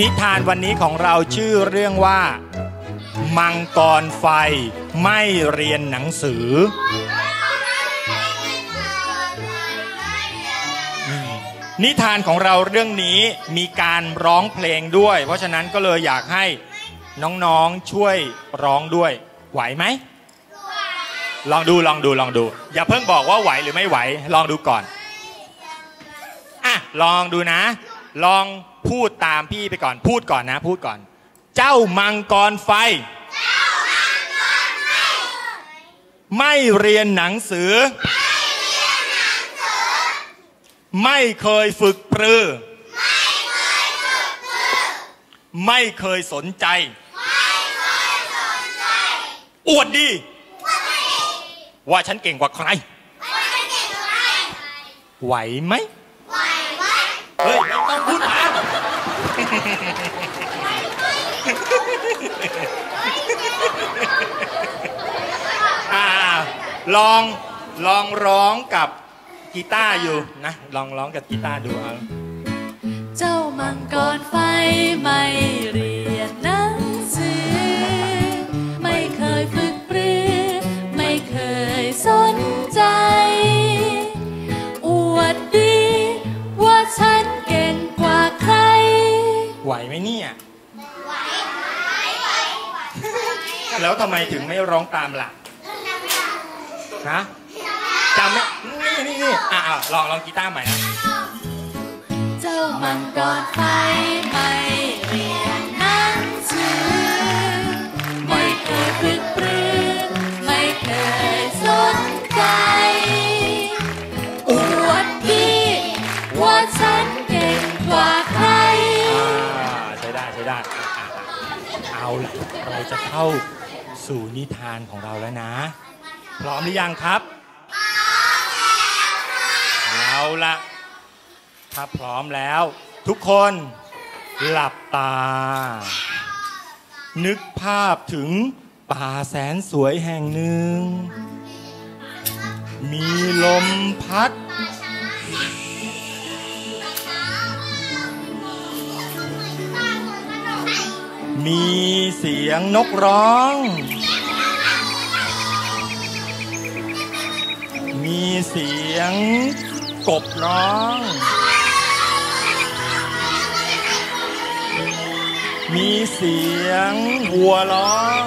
นิทานวันนี้ของเราชื่อเรื่องว่า มังกรไฟไม่เรียนหนังสือ นิทานของเราเรื่องนี้มีการร้องเพลงด้วย เพราะฉะนั้นก็เลยอยากให้น้องๆช่วยร้องด้วย ไหวไหม ลองดูลองดูลองดู อย่าเพิ่งบอกว่าไหวหรือไม่ไหว ลองดูก่อน อะ ลองดูนะ ลองพูดตามพี่ไปก่อน พูดก่อนนะ พูดก่อน เจ้ามังกรไฟ ไม่เรียนหนังสือ ไม่เคยฝึกปรือ ไม่เคยสนใจ อวดดี ว่าฉันเก่งกว่าใคร ไหวไหมเฮ้ย ไม่ต้องพูดมาอ่าลองลองร้องกับกีตาร์อยู่นะ ลองร้องกับกีตาร์ดูเอาเจ้ามังกรไฟไม่เรียนหนังสือ ไม่เคยฝึกปรือ ไม่เคยสน ไหวไหมเนี่ยแล้วทำไมถึงไม่ร้องตามล่ะฮะจำไม่นี่นี่นี่อะอะลองลองกีตาร์ใหม่นะ เจ้ามังกรไฟไม่เรียนหนังสือไม่เคยฝึกปรือไม่เคยสนใจอวดดีว่าฉัน เอาล่ะเราจะเข้าสู่นิทานของเราแล้วนะ พร้อมหรือยังครับเอาล่ะถ้าพร้อมแล้ว ทุกคนหลับตา นึกภาพถึงป่าแสนสวยแห่งหนึ่ง มีลมพัด มีเสียงนกร้อง มีเสียงกบร้อง มีเสียงวัวร้อง